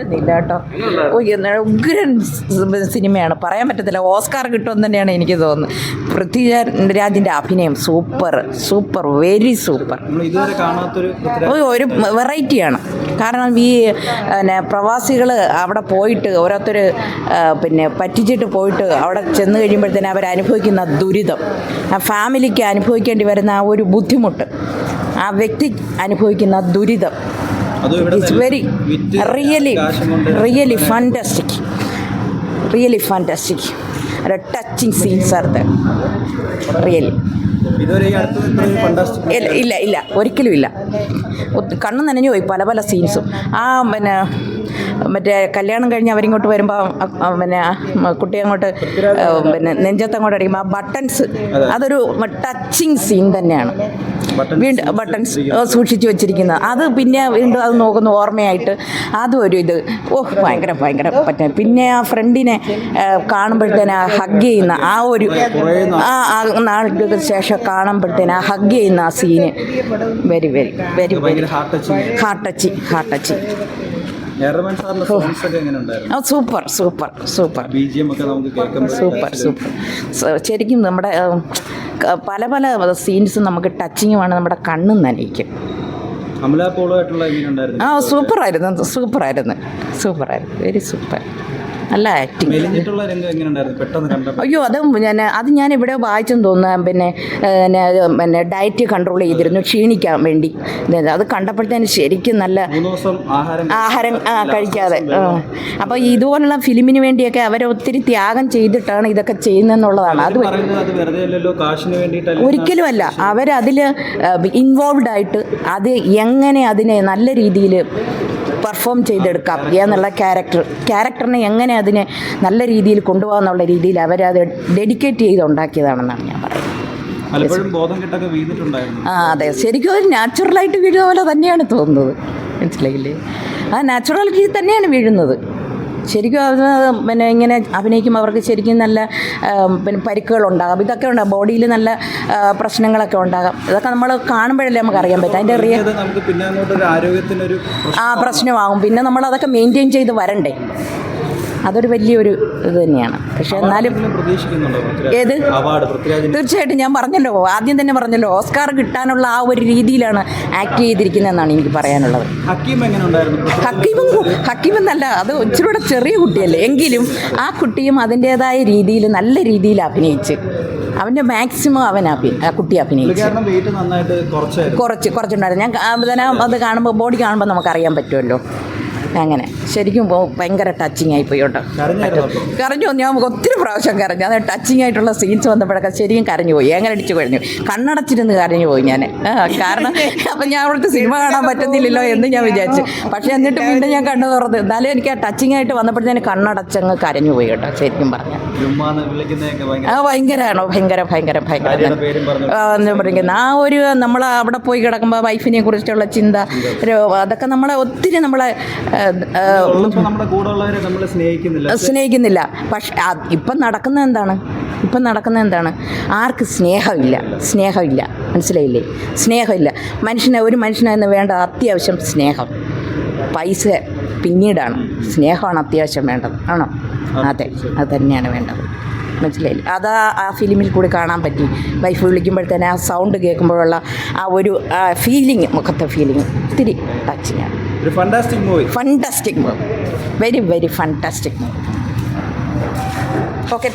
ഇല്ല കേട്ടോ ഉഗ്രൻ സിനിമയാണ്. പറയാൻ പറ്റത്തില്ല. ഓസ്കാർ കിട്ടുമെന്ന് തന്നെയാണ് എനിക്ക് തോന്നുന്നത്. പൃഥ്വിരാജിന്റെ അഭിനയം സൂപ്പർ. സൂപ്പർ. Very super. ഒരു വെറൈറ്റിയാണ്. കാരണം ഈ പിന്നെ പ്രവാസികൾ അവിടെ പോയിട്ട് ഓരോരുത്തർ പിന്നെ പറ്റിച്ചിട്ട് പോയിട്ട് അവിടെ ചെന്ന് കഴിയുമ്പോഴത്തേന് അവർ അനുഭവിക്കുന്ന ദുരിതം. ആ ഫാമിലിക്ക് അനുഭവിക്കേണ്ടി വരുന്ന ആ ഒരു ബുദ്ധിമുട്ട്. ആ വ്യക്തി അനുഭവിക്കുന്ന ദുരിതം. It's very really really fantastic really fantastic touching scenes are the really ഇല്ല ഇല്ല ഒരിക്കലും ഇല്ല. കണ്ണു നനഞ്ഞു പോയി പല പല സീൻസും ആ പിന്നെ മറ്റേ കല്യാണം കഴിഞ്ഞ് അവരിങ്ങോട്ട് വരുമ്പോൾ പിന്നെ കുട്ടി അങ്ങോട്ട് പിന്നെ നെഞ്ചത്ത് അങ്ങോട്ട് അടിക്കുമ്പോൾ ആ ബട്ടൺസ് അതൊരു ടച്ചിങ് സീൻ തന്നെയാണ്. വീണ്ടും ബട്ടൺസ് സൂക്ഷിച്ചു വെച്ചിരിക്കുന്നത് അത് പിന്നെ വീണ്ടും അത് നോക്കുന്ന ഓർമ്മയായിട്ട് അതും ഒരു ഇത്. ഓഹ് ഭയങ്കര ഭയങ്കര പറ്റ പിന്നെ ആ ഫ്രണ്ടിനെ കാണുമ്പോഴത്തേന് ആ ഹഗ് ചെയ്യുന്ന ആ ഒരു ആ ആ നാളുകൾക്ക് ശേഷം കാണുമ്പോഴത്തേന് ആ ഹഗ് ചെയ്യുന്ന ആ scene very very very very ഹാർട്ടച്ചി heart touching ആ super super super. Super super. ശരിക്കും നമ്മുടെ പല പല സീൻസ് നമുക്ക് ടച്ചിങ്ങുമാണ് നമ്മുടെ കണ്ണും നനയിക്കും. ആ സൂപ്പറായിരുന്നു സൂപ്പറായിരുന്നു. സൂപ്പറായിരുന്നു. വെരി സൂപ്പർ നല്ല ആക്ടിങ് അയ്യോ അത് ഞാൻ അത് ഞാൻ ഇവിടെ വായിച്ചെന്ന് തോന്നുന്നു. പിന്നെ പിന്നെ ഡയറ്റ് കൺട്രോൾ ചെയ്തിരുന്നു ക്ഷീണിക്കാൻ വേണ്ടി. അത് കണ്ടപ്പോഴത്തേന് ശരിക്കും നല്ല ആഹാരം കഴിക്കാതെ അപ്പോൾ ഇതുപോലുള്ള ഫിലിമിന് വേണ്ടിയൊക്കെ അവരെ ഒത്തിരി ത്യാഗം ചെയ്തിട്ടാണ് ഇതൊക്കെ ചെയ്യുന്നതെന്നുള്ളതാണ്. അത് ഒരിക്കലും അല്ല. അവരതിൽ ഇൻവോൾവ് ആയിട്ട് അത് എങ്ങനെ അതിനെ നല്ല രീതിയിൽ പെർഫോം ചെയ്തെടുക്കാം എന്നുള്ള ക്യാരക്ടർ ക്യാരക്ടറിനെ എങ്ങനെ അതിനെ നല്ല രീതിയിൽ കൊണ്ടുപോകാന്നുള്ള രീതിയിൽ അവരത് ഡെഡിക്കേറ്റ് ചെയ്ത് ഉണ്ടാക്കിയതാണെന്നാണ് ഞാൻ പറയുന്നത്. ആ അതെ. ശരിക്കും ഒരു നാച്ചുറലായിട്ട് വീഴുന്ന പോലെ തന്നെയാണ് തോന്നുന്നത്. മനസ്സിലായില്ലേ? ആ നാച്ചുറൽ നാച്ചുറാലിറ്റി തന്നെയാണ് വീഴുന്നത്. ശരിക്കും അത് പിന്നെ ഇങ്ങനെ അഭിനയിക്കുമ്പോൾ അവർക്ക് ശരിക്കും നല്ല പിന്നെ പരിക്കുകളുണ്ടാകാം. ഇതൊക്കെ ഉണ്ടാകും ബോഡിയിൽ നല്ല പ്രശ്നങ്ങളൊക്കെ ഉണ്ടാകാം. ഇതൊക്കെ നമ്മൾ കാണുമ്പോഴല്ലേ നമുക്ക് അറിയാൻ പറ്റും. അതിന്റെ റിയ അത് നമുക്ക് പിന്നെ അങ്ങോട്ട് ഒരു ആരോഗ്യത്തിനൊരു ആ പ്രശ്നമാകും. പിന്നെ നമ്മൾ അതൊക്കെ മെയിന്റെയിൻ ചെയ്ത് വരണ്ടേ. അതൊരു വലിയൊരു ഇത് തന്നെയാണ്. പക്ഷേ എന്നാലും ഏത്? തീർച്ചയായിട്ടും ഞാൻ പറഞ്ഞല്ലോ ആദ്യം തന്നെ പറഞ്ഞല്ലോ ഓസ്കാർ കിട്ടാനുള്ള ആ ഒരു രീതിയിലാണ് ആക്ട് ചെയ്തിരിക്കുന്നതെന്നാണ് എനിക്ക് പറയാനുള്ളത്. ഹക്കീം എങ്ങനെ ഉണ്ടായിരുന്നു പൃഥ്വിരാജ് ഹക്കീമും നല്ല അത് ഇച്ചിരി കൂടെ ചെറിയ കുട്ടിയല്ലേ എങ്കിലും ആ കുട്ടിയും അതിന്റേതായ രീതിയിൽ നല്ല രീതിയിൽ അഭിനയിച്ച് അവന്റെ മാക്സിമം അവൻ അഭി ആ കുട്ടി അഭിനയിച്ചു. കുറച്ച് കുറച്ചുണ്ടായിരുന്നു. ഞാൻ അത് കാണുമ്പോൾ ബോഡി കാണുമ്പോൾ നമുക്കറിയാൻ പറ്റുമല്ലോ. അങ്ങനെ. ശരിക്കും ഭയങ്കര ടച്ചിങ് ആയിപ്പോയി കേട്ടോ. കരഞ്ഞായിരുന്നു? അപ്പോൾ കരഞ്ഞു ഞാൻ ഒത്തിരി പ്രാവശ്യം കരഞ്ഞു. അത് ടച്ചിങ് ആയിട്ടുള്ള സീൻസ് വന്നപ്പോഴൊക്കെ ശരിക്കും കരഞ്ഞു പോയി. എങ്ങനെ അടിച്ചു കഴിഞ്ഞു. കണ്ണടച്ചിരുന്ന് കരഞ്ഞു പോയി ഞാൻ കാരണം അപ്പം ഞാൻ അവിടുത്തെ സിനിമ കാണാൻ പറ്റുന്നില്ലല്ലോ എന്ന് ഞാൻ വിചാരിച്ചു. പക്ഷേ എന്നിട്ട് വീണ്ടും ഞാൻ കണ്ണു തുറന്നു. എന്നാലും എനിക്ക് ആ ടച്ചിങ് ആയിട്ട് വന്നപ്പോഴത്തേന് കണ്ണടച്ചങ്ങ് കരഞ്ഞു പോയി കേട്ടോ ശരിക്കും പറഞ്ഞു. ആ ഭയങ്കരമാണോ ഭയങ്കര ഭയങ്കര ഭയങ്കര. ആ ഒരു നമ്മൾ അവിടെ പോയി കിടക്കുമ്പോൾ വൈഫിനെ കുറിച്ചുള്ള ചിന്ത അതൊക്കെ നമ്മളെ ഒത്തിരി നമ്മളെ സ്നേഹിക്കുന്നില്ല. പക്ഷെ ഇപ്പം നടക്കുന്ന എന്താണ്? ഇപ്പം നടക്കുന്ന എന്താണ്? ആർക്ക് സ്നേഹമില്ല? സ്നേഹമില്ല. മനസ്സിലായില്ലേ? സ്നേഹമില്ല. മനുഷ്യനെ ഒരു മനുഷ്യനെന്ന് വേണ്ട അത്യാവശ്യം സ്നേഹം. പൈസ പിന്നീടാണ്. സ്നേഹമാണ് അത്യാവശ്യം വേണ്ടത്. ആണോ? അതെ. അത്. തന്നെയാണ് വേണ്ടത്. മനസ്സിലായില്ല? അത് ആ- ആ ഫിലിമിൽ കൂടി കാണാൻ പറ്റി. വൈഫ് വിളിക്കുമ്പോഴത്തേനെ ആ സൗണ്ട് കേൾക്കുമ്പോഴുള്ള ആ ഒരു ഫീലിംഗ് മുഖത്തെ ഫീലിംഗ് ഒത്തിരി ടച്ചിങ് ആണ് ഒരു fantastic movie fantastic movie very very fantastic movie okay